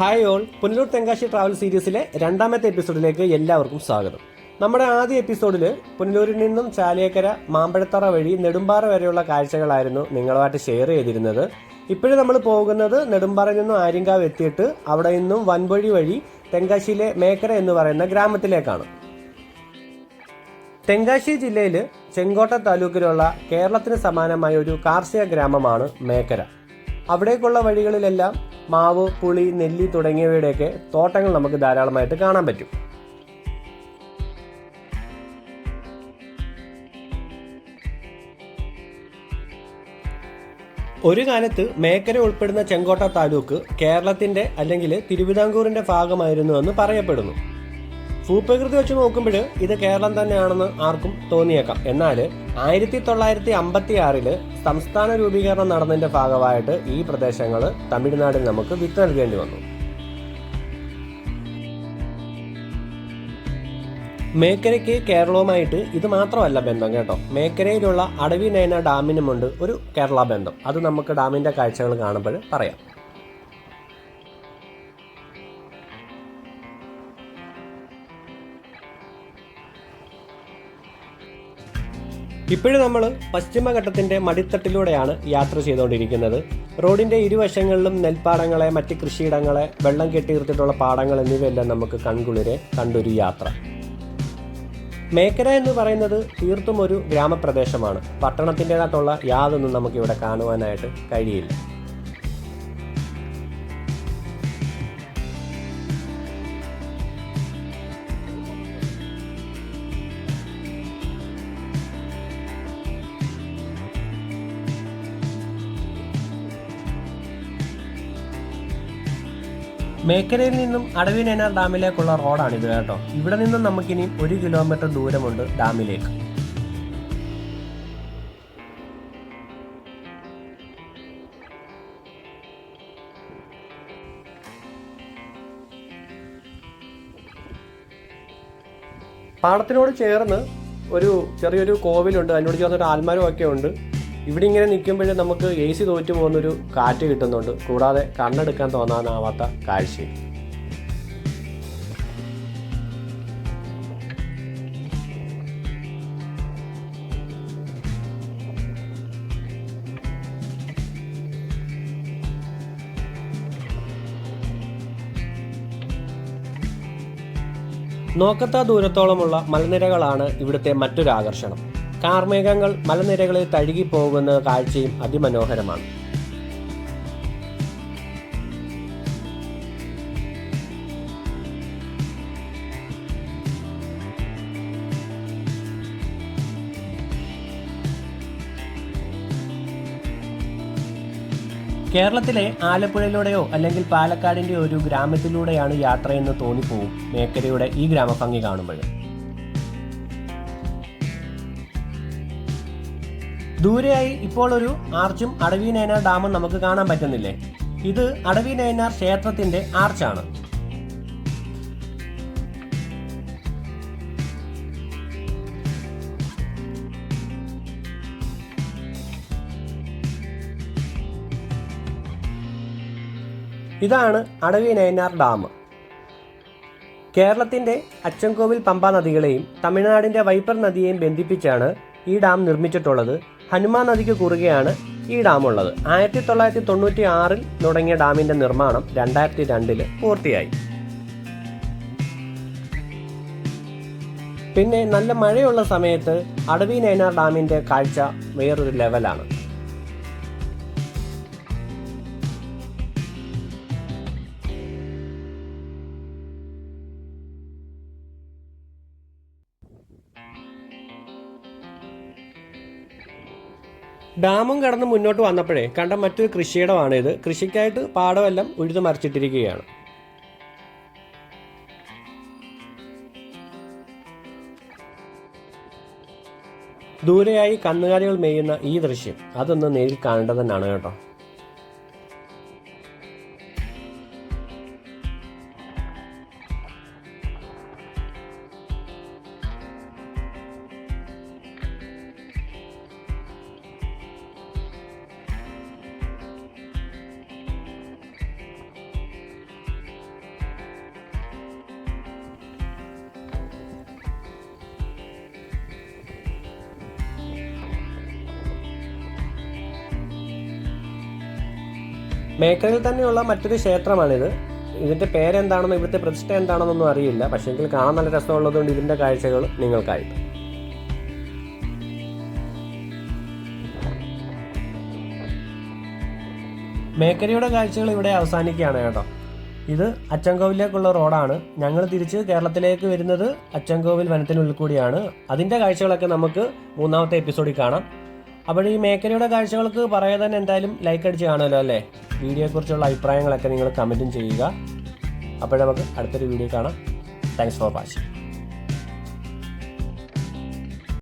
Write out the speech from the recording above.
Hi all. Punalur Tenkasi travel സീരീസിലെ രണ്ടാമത്തെ എപ്പിസോഡിലേക്ക് എല്ലാവർക്കും സ്വാഗതം. നമ്മുടെ ആദ്യ എപ്പിസോഡിൽ പുനലൂരിൽ നിന്നും ചാലിയക്കര മാമ്പഴത്തറ വഴി നെടുമ്പാറ വരെയുള്ള കാഴ്ചകളായിരുന്നു നിങ്ങളുമായിട്ട് ഷെയർ ചെയ്തിരുന്നത്. ഇപ്പോഴും നമ്മൾ പോകുന്നത് നെടുമ്പാറയിൽ നിന്നും ആര്യങ്കാവ് എത്തിയിട്ട് അവിടെ നിന്നും വൻവഴി വഴി തെങ്കാശിയിലെ മേക്കര എന്ന് പറയുന്ന ഗ്രാമത്തിലേക്കാണ്. തെങ്കാശി ജില്ലയിൽ ചെങ്കോട്ട താലൂക്കിലുള്ള കേരളത്തിന് സമാനമായ ഒരു കാർഷിക ഗ്രാമമാണ് മേക്കര. അവിടേക്കുള്ള വഴികളിലെല്ലാം മാവ് പുളി നെല്ലി തുടങ്ങിയവയുടെയൊക്കെ തോട്ടങ്ങൾ നമുക്ക് ധാരാളമായിട്ട് കാണാൻ പറ്റും. ഒരു കാലത്ത് മേക്കര ഉൾപ്പെടുന്ന ചെങ്കോട്ട താലൂക്ക് കേരളത്തിന്റെ അല്ലെങ്കിൽ തിരുവിതാംകൂറിന്റെ ഭാഗമായിരുന്നു എന്ന് പറയപ്പെടുന്നു. ഭൂപ്രകൃതി വെച്ച് നോക്കുമ്പോൾ ഇത് കേരളം തന്നെയാണെന്ന് ആർക്കും തോന്നിയേക്കാം. എന്നാൽ ആയിരത്തി തൊള്ളായിരത്തി അമ്പത്തി ആറിൽ സംസ്ഥാന രൂപീകരണം നടന്നതിന്റെ ഭാഗമായിട്ട് ഈ പ്രദേശങ്ങൾ തമിഴ്നാടിൽ നമുക്ക് വിത്ത് നൽകേണ്ടി വന്നു. മേക്കരയ്ക്ക് കേരളവുമായിട്ട് ഇത് മാത്രമല്ല ബന്ധം കേട്ടോ. മേക്കരയിലുള്ള അടവി നയന ഡാമിനുമുണ്ട് ഒരു കേരള ബന്ധം. അത് നമുക്ക് ഡാമിന്റെ കാഴ്ചകൾ കാണുമ്പോൾ പറയാം. ഇപ്പോഴും നമ്മൾ പശ്ചിമഘട്ടത്തിന്റെ മടിത്തട്ടിലൂടെയാണ് യാത്ര ചെയ്തുകൊണ്ടിരിക്കുന്നത്. റോഡിന്റെ ഇരുവശങ്ങളിലും നെൽപ്പാടങ്ങളെ മറ്റ് കൃഷിയിടങ്ങളെ വെള്ളം കെട്ടിയിർത്തിട്ടുള്ള പാടങ്ങൾ എന്നിവയെല്ലാം നമുക്ക് കൺകുളിരെ കണ്ടൊരു യാത്ര. മേക്കര എന്ന് പറയുന്നത് തീർത്തും ഒരു ഗ്രാമപ്രദേശമാണ്. പട്ടണത്തിന്റെതായിട്ടുള്ള യാതൊന്നും നമുക്കിവിടെ കാണുവാനായിട്ട് കഴിയില്ല. മേക്കരയിൽ നിന്നും അടവിനേന ഡാമിലേക്കുള്ള റോഡാണിത് കേട്ടോ. ഇവിടെ നിന്നും നമുക്കിനി ഒരു കിലോമീറ്റർ ദൂരമുണ്ട് ഡാമിലേക്ക്. പാടത്തിനോട് ചേർന്ന് ഒരു ചെറിയൊരു കോവിലുണ്ട്. അതിനോട് ചേർന്ന് ഒരു ആൽമരമൊക്കെ ഉണ്ട്. ഇവിടെ ഇങ്ങനെ നിൽക്കുമ്പോൾ നമുക്ക് എ സി തോറ്റു പോകുന്നൊരു കാറ്റ് കിട്ടുന്നുണ്ട്. കൂടാതെ കണ്ണെടുക്കാൻ തോന്നാനാവാത്ത കാഴ്ചയും നോക്കത്താ ദൂരത്തോളമുള്ള മലനിരകളാണ് ഇവിടുത്തെ മറ്റൊരു ആകർഷണം. കാർമേഘങ്ങൾ മലനിരകളിൽ തഴുകി പോകുന്ന കാഴ്ചയും അതിമനോഹരമാണ്. കേരളത്തിലെ ആലപ്പുഴയിലൂടെയോ അല്ലെങ്കിൽ പാലക്കാടിന്റെ ഒരു ഗ്രാമത്തിലൂടെയാണ് യാത്രയെന്ന് തോന്നിപ്പോവും മേക്കരയുടെ ഈ ഗ്രാമഭംഗി കാണുമ്പോൾ. ദൂരെയായി ഇപ്പോൾ ഒരു ആർച്ചും അടവി നയനാർ ഡാമും നമുക്ക് കാണാൻ പറ്റുന്നില്ലേ? ഇത് അടവി നയനാർ ക്ഷേത്രത്തിന്റെ ആർച്ചാണ്. ഇതാണ് അടവി നയനാർ ഡാം. കേരളത്തിന്റെ അച്ചൻകോവിൽ പമ്പ നദികളെയും തമിഴ്നാടിന്റെ വൈപ്പർ നദിയെയും ബന്ധിപ്പിച്ചാണ് ഈ ഡാം നിർമ്മിച്ചിട്ടുള്ളത്. ഹനുമാൻ നദിക്ക് കുറുകെയാണ് ഈ ഡാമുള്ളത്. ആയിരത്തി തൊള്ളായിരത്തി തൊണ്ണൂറ്റി ആറിൽ തുടങ്ങിയ ഡാമിന്റെ നിർമ്മാണം രണ്ടായിരത്തി രണ്ടിൽ പൂർത്തിയായി. പിന്നെ നല്ല മഴയുള്ള സമയത്ത് അടവി നയനാർ ഡാമിന്റെ കാഴ്ച വേറൊരു ലെവലാണ് ഡാമും കടന്ന് മുന്നോട്ട് വന്നപ്പോഴേ കണ്ട മറ്റൊരു കൃഷിയിടമാണിത്. കൃഷിക്കായിട്ട് പാടമെല്ലാം ഉഴുതു മറിച്ചിട്ടിരിക്കുകയാണ്. ദൂരെയായി കന്നുകാലികൾ മേയുന്ന ഈ ദൃശ്യം അതൊന്ന് നേരിൽ കാണേണ്ടത് തന്നെയാണ് കേട്ടോ. മേക്കറിൽ തന്നെയുള്ള മറ്റൊരു ക്ഷേത്രമാണിത്. ഇതിന്റെ പേരെന്താണെന്നോ ഇവിടുത്തെ പ്രതിഷ്ഠ എന്താണെന്നൊന്നും അറിയില്ല. പക്ഷേങ്കിൽ കാണാൻ നല്ല രസമുള്ളതുകൊണ്ട് ഇതിന്റെ കാഴ്ചകൾ നിങ്ങൾക്കായിട്ട്. മേക്കരിയുടെ കാഴ്ചകൾ ഇവിടെ അവസാനിക്കുകയാണ് കേട്ടോ. ഇത് അച്ചൻകോവിലേക്കുള്ള റോഡാണ്. ഞങ്ങൾ തിരിച്ച് കേരളത്തിലേക്ക് വരുന്നത് അച്ചൻകോവിൽ വനത്തിനുള്ളിൽ കൂടിയാണ്. അതിന്റെ കാഴ്ചകളൊക്കെ നമുക്ക് മൂന്നാമത്തെ എപ്പിസോഡിൽ കാണാം. അപ്പോൾ ഈ മേഖലയുടെ കാഴ്ചകൾക്ക് പറയാൻ തന്നെ എന്തായാലും ലൈക്ക് അടിച്ച് കാണുമല്ലോ അല്ലേ? വീഡിയോയെക്കുറിച്ചുള്ള അഭിപ്രായങ്ങളൊക്കെ നിങ്ങൾ കമന്റും ചെയ്യുക. അപ്പോൾ നമുക്ക് അടുത്തൊരു വീഡിയോ കാണാം. Thanks for watching